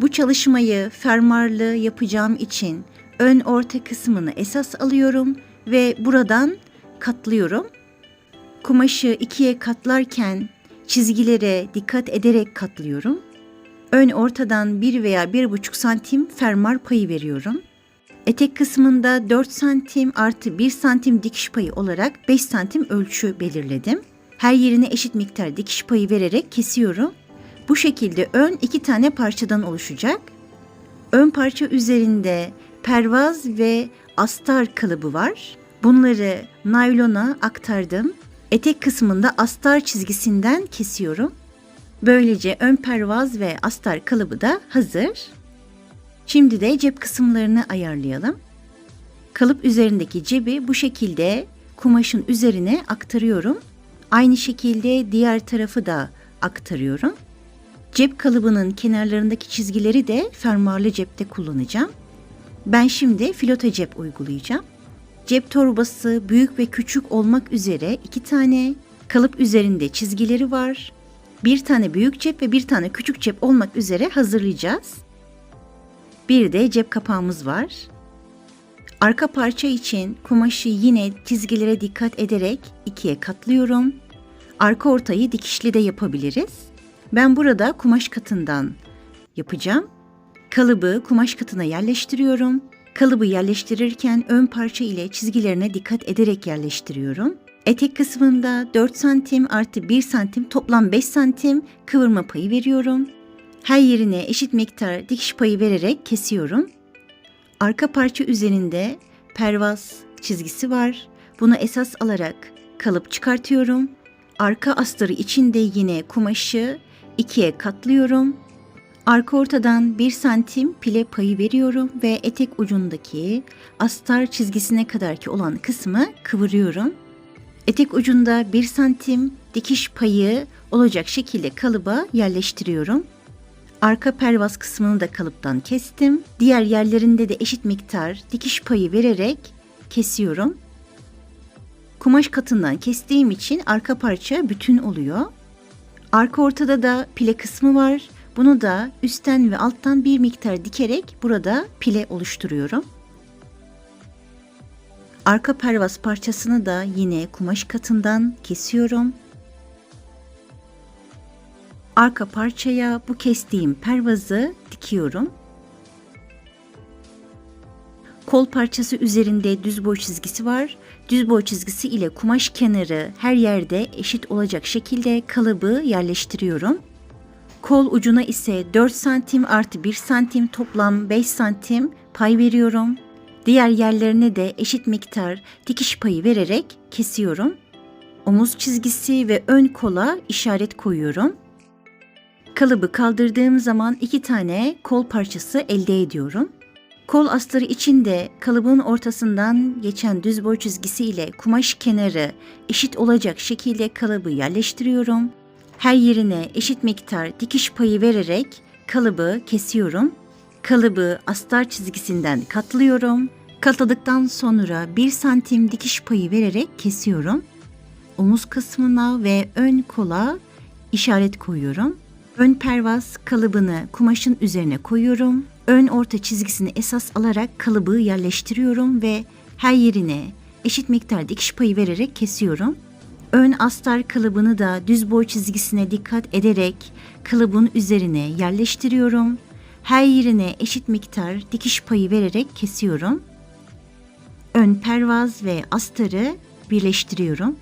Bu çalışmayı fermuarlı yapacağım için ön orta kısmını esas alıyorum ve buradan katlıyorum. Kumaşı ikiye katlarken çizgilere dikkat ederek katlıyorum. Ön ortadan 1 veya 1,5 santim fermuar payı veriyorum. Etek kısmında 4 santim artı 1 santim dikiş payı olarak 5 santim ölçü belirledim. Her yerine eşit miktar dikiş payı vererek kesiyorum. Bu şekilde ön iki tane parçadan oluşacak. Ön parça üzerinde pervaz ve astar kalıbı var. Bunları naylona aktardım. Etek kısmında astar çizgisinden kesiyorum. Böylece ön pervaz ve astar kalıbı da hazır. Şimdi de cep kısımlarını ayarlayalım. Kalıp üzerindeki cebi bu şekilde kumaşın üzerine aktarıyorum. Aynı şekilde diğer tarafı da aktarıyorum. Cep kalıbının kenarlarındaki çizgileri de fermuarlı cepte kullanacağım. Ben şimdi filota cep uygulayacağım. Cep torbası büyük ve küçük olmak üzere iki tane kalıp üzerinde çizgileri var. Bir tane büyük cep ve bir tane küçük cep olmak üzere hazırlayacağız. Bir de cep kapağımız var. Arka parça için kumaşı yine çizgilere dikkat ederek ikiye katlıyorum. Arka ortayı dikişli de yapabiliriz. Ben burada kumaş katından yapacağım. Kalıbı kumaş katına yerleştiriyorum. Kalıbı yerleştirirken ön parça ile çizgilerine dikkat ederek yerleştiriyorum. Etek kısmında 4 santim artı 1 santim toplam 5 santim kıvırma payı veriyorum. Her yerine eşit miktar dikiş payı vererek kesiyorum. Arka parça üzerinde pervaz çizgisi var. Bunu esas alarak kalıp çıkartıyorum. Arka astarı içinde yine kumaşı ikiye katlıyorum. Arka ortadan 1 santim pile payı veriyorum ve etek ucundaki astar çizgisine kadarki olan kısmı kıvırıyorum. Etek ucunda 1 santim dikiş payı olacak şekilde kalıba yerleştiriyorum. Arka pervaz kısmını da kalıptan kestim. Diğer yerlerinde de eşit miktar dikiş payı vererek kesiyorum. Kumaş katından kestiğim için arka parça bütün oluyor. Arka ortada da pile kısmı var. Bunu da üstten ve alttan bir miktar dikerek burada pile oluşturuyorum. Arka pervaz parçasını da yine kumaş katından kesiyorum. Arka parçaya bu kestiğim pervazı dikiyorum. Kol parçası üzerinde düz boy çizgisi var. Düz boy çizgisi ile kumaş kenarı her yerde eşit olacak şekilde kalıbı yerleştiriyorum. Kol ucuna ise 4 santim artı 1 santim toplam 5 santim pay veriyorum. Diğer yerlerine de eşit miktar dikiş payı vererek kesiyorum. Omuz çizgisi ve ön kola işaret koyuyorum. Kalıbı kaldırdığım zaman iki tane kol parçası elde ediyorum. Kol astarı için de kalıbın ortasından geçen düz boy çizgisi ile kumaş kenarı eşit olacak şekilde kalıbı yerleştiriyorum. Her yerine eşit miktar dikiş payı vererek kalıbı kesiyorum. Kalıbı astar çizgisinden katlıyorum. Katladıktan sonra 1 santim dikiş payı vererek kesiyorum. Omuz kısmına ve ön kola işaret koyuyorum. Ön pervaz kalıbını kumaşın üzerine koyuyorum. Ön orta çizgisini esas alarak kalıbı yerleştiriyorum ve her yerine eşit miktar dikiş payı vererek kesiyorum. Ön astar kalıbını da düz boy çizgisine dikkat ederek kalıbın üzerine yerleştiriyorum. Her yerine eşit miktar dikiş payı vererek kesiyorum. Ön pervaz ve astarı birleştiriyorum.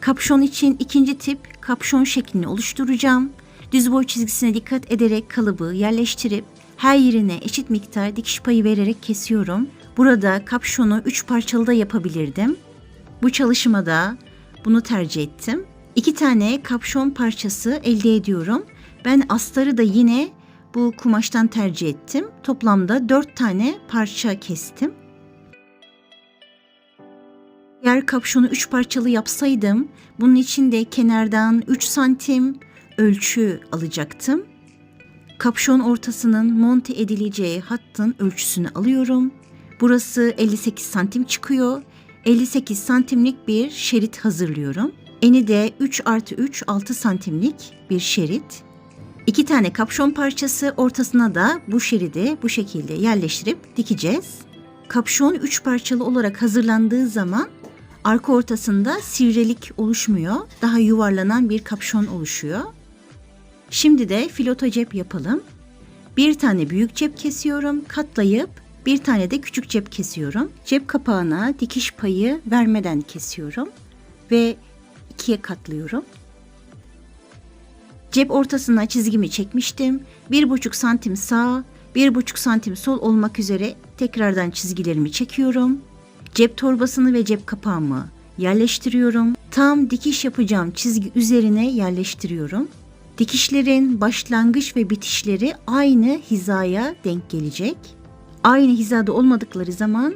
Kapşon için ikinci tip kapşon şeklini oluşturacağım. Düz boy çizgisine dikkat ederek kalıbı yerleştirip her yerine eşit miktar dikiş payı vererek kesiyorum. Burada kapşonu 3 parçalı da yapabilirdim. Bu çalışmada bunu tercih ettim. İki tane kapşon parçası elde ediyorum. Ben astarı da yine bu kumaştan tercih ettim. Toplamda 4 tane parça kestim. Eğer kapşonu 3 parçalı yapsaydım bunun için de kenardan 3 santim ölçü alacaktım. Kapşon ortasının monte edileceği hattın ölçüsünü alıyorum. Burası 58 santim çıkıyor. 58 santimlik bir şerit hazırlıyorum. Eni de 3 artı 3 6 santimlik bir şerit. İki tane kapşon parçası ortasına da bu şeridi bu şekilde yerleştirip dikeceğiz. Kapşon üç parçalı olarak hazırlandığı zaman arka ortasında sivrilik oluşmuyor. Daha yuvarlanan bir kapşon oluşuyor. Şimdi de filoto cep yapalım. Bir tane büyük cep kesiyorum, katlayıp bir tane de küçük cep kesiyorum. Cep kapağına dikiş payı vermeden kesiyorum ve ikiye katlıyorum. Cep ortasına çizgimi çekmiştim. Bir buçuk santim sağ, bir buçuk santim sol olmak üzere tekrardan çizgilerimi çekiyorum. Cep torbasını ve cep kapağımı yerleştiriyorum. Tam dikiş yapacağım çizgi üzerine yerleştiriyorum. Dikişlerin başlangıç ve bitişleri aynı hizaya denk gelecek. Aynı hizada olmadıkları zaman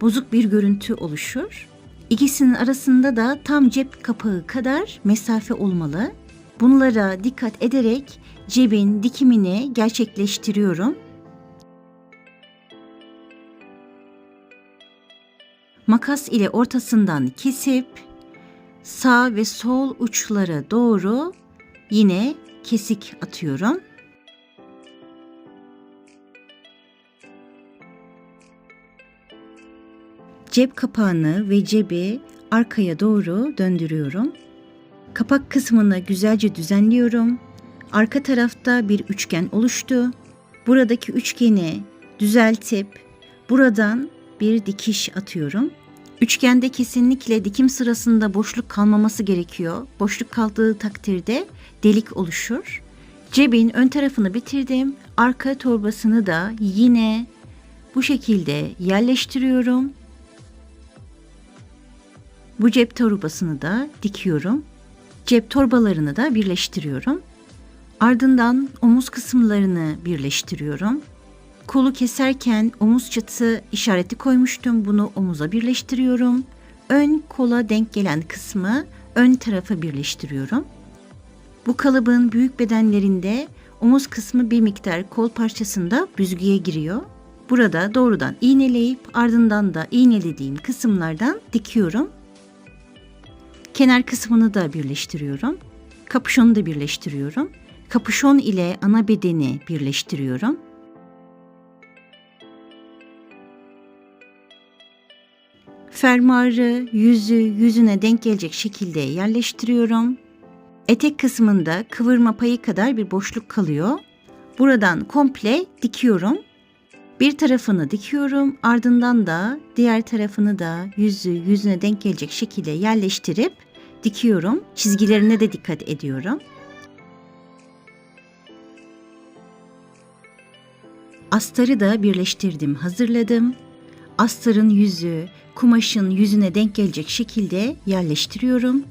bozuk bir görüntü oluşur. İkisinin arasında da tam cep kapağı kadar mesafe olmalı. Bunlara dikkat ederek cebin dikimini gerçekleştiriyorum. Makas ile ortasından kesip sağ ve sol uçlara doğru yine kesik atıyorum. Cep kapağını ve cebi arkaya doğru döndürüyorum. Kapak kısmını güzelce düzenliyorum. Arka tarafta bir üçgen oluştu. Buradaki üçgeni düzeltip buradan bir dikiş atıyorum. Üçgende kesinlikle dikim sırasında boşluk kalmaması gerekiyor. Boşluk kaldığı takdirde delik oluşur. Cebin ön tarafını bitirdim. Arka torbasını da yine bu şekilde yerleştiriyorum. Bu cep torbasını da dikiyorum. Cep torbalarını da birleştiriyorum. Ardından omuz kısımlarını birleştiriyorum. Kolu keserken omuz çatı işareti koymuştum. Bunu omuza birleştiriyorum. Ön kola denk gelen kısmı ön tarafa birleştiriyorum. Bu kalıbın büyük bedenlerinde omuz kısmı bir miktar kol parçasında büzgüye giriyor. Burada doğrudan iğneleyip ardından da iğnelediğim kısımlardan dikiyorum. Kenar kısmını da birleştiriyorum. Kapüşonu da birleştiriyorum. Kapüşon ile ana bedeni birleştiriyorum. Fermuarı yüzü yüzüne denk gelecek şekilde yerleştiriyorum. Etek kısmında kıvırma payı kadar bir boşluk kalıyor. Buradan komple dikiyorum. Bir tarafını dikiyorum, ardından da diğer tarafını da yüzü yüzüne denk gelecek şekilde yerleştirip dikiyorum. Çizgilerine de dikkat ediyorum. Astarı da birleştirdim, hazırladım. Astarın yüzü kumaşın yüzüne denk gelecek şekilde yerleştiriyorum.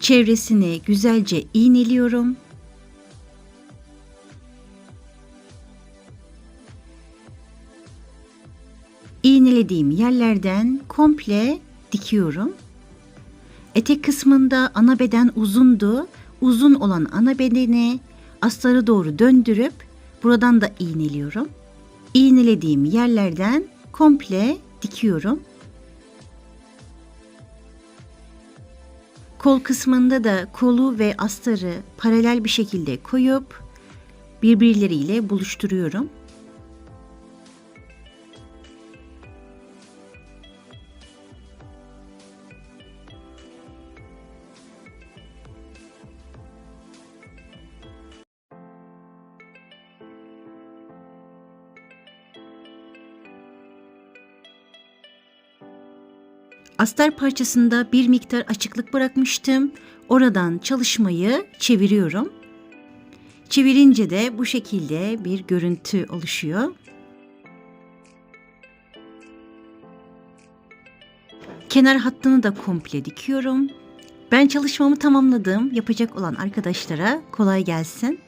Çevresini güzelce iğneliyorum. İğnelediğim yerlerden komple dikiyorum. Etek kısmında ana beden uzundu. Uzun olan ana bedeni astarı doğru döndürüp buradan da iğneliyorum. İğnelediğim yerlerden komple dikiyorum. Kol kısmında da kolu ve astarı paralel bir şekilde koyup birbirleriyle buluşturuyorum. Astar parçasında bir miktar açıklık bırakmıştım. Oradan çalışmayı çeviriyorum. Çevirince de bu şekilde bir görüntü oluşuyor. Kenar hattını da komple dikiyorum. Ben çalışmamı tamamladım. Yapacak olan arkadaşlara kolay gelsin.